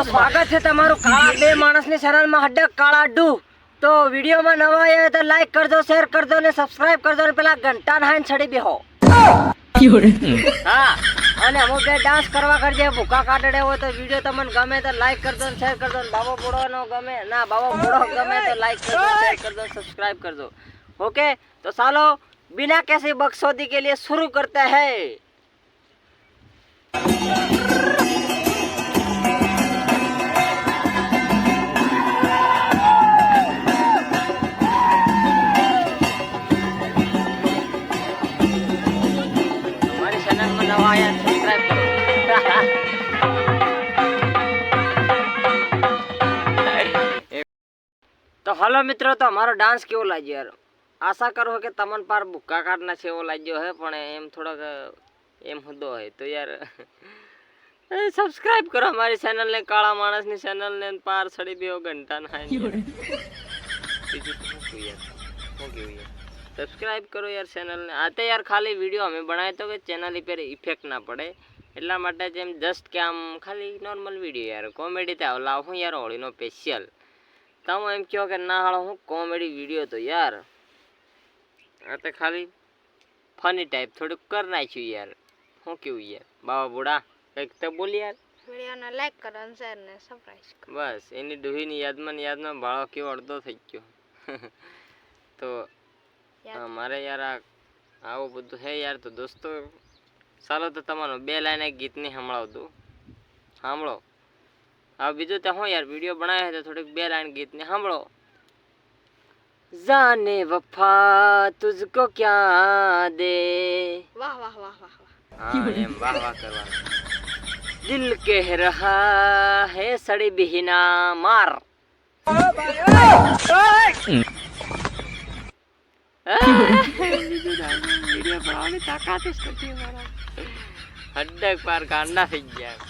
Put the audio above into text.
તો સ્વાગત છે તમારું કાળા બે માણસની ચેનલમાં હડક કાળા ડુ. તો વિડીયોમાં નવા આવ્યા તો લાઈક કરજો શેર કરજો ને સબસ્ક્રાઇબ કરજો ને પેલા ઘંટા નાઈન છડી બેહો. હા અને અમુક બે ડાન્સ કરવા કરજે ભૂખા કાઢડે હોય તો વીડિયો તમને ગમે તો લાઈક કરજો ને શેર કરજો. ને બાબો બોડો નો ગમે ના બાબો બોડો ગમે તો લાઈક કરજો શેર કરજો સબસ્ક્રાઇબ કરજો. ઓકે? તો ચાલો बिना कैसे बक्सौदी के કરતા शुरू करते हैं હલો મિત્રો તો અમારો ડાન્સ કેવો લાગ્યો યાર? આશા કરો કે તમને પાર ભૂકા કાઢના છે એવો લાગ્યો હે પણ એમ થોડોક એમ હુદો હોય તો યાર સબસ્ક્રાઇબ કરો અમારી ચેનલને કાળા માણસની ચેનલને પાર સડી બે ઘંટા ના સબસ્ક્રાઇબ કરો યાર ચેનલને આ તો યાર ખાલી વીડિયો અમે બનાવ્યો તો કે ચેનલ પર ઇફેક્ટ ના પડે. એટલા માટે જેમ જસ્ટ કે આમ ખાલી નોર્મલ વીડિયો યાર. કોમેડી તો લાવું યાર હોળીનો સ્પેશિયલ તમે એમ કહો કે ના હાળો હું કોમેડી વીડિયો તો યાર. આ તો ખાલી ફની ટાઈપ થોડુંક કર નાખ્યું યાર. શું કેવું યાર? બાબા બુડા કંઈક તો બોલ યાર. વિડીયોને લાઈક કરો અને શેર ને સબસ્ક્રાઇબ કરો. બસ એની ડોહીની યાદમાં ને યાદમાં બાળો કેવો અડધો થઈ ગયો. તો મારે યાર આ આવું બધું હે યાર. તો દોસ્તો ચાલો તો તમારો બે લાઈન એક ગીતની સંભળાવ દઉં. સાંભળો. હવે બીજું તો હું યાર વીડિયો બનાવ્યો તો થોડીક બે લાઈન ગીતની સાંભળો જાને વફા તુझको ક્યાં દે વાહ વાહ વાહ વાહ વાહ હા એમ વાહ વાહ કરવાનું દિલ કહ રહા હે સડી બિહીના માર હડક પાર કાંડા થઈ ગયા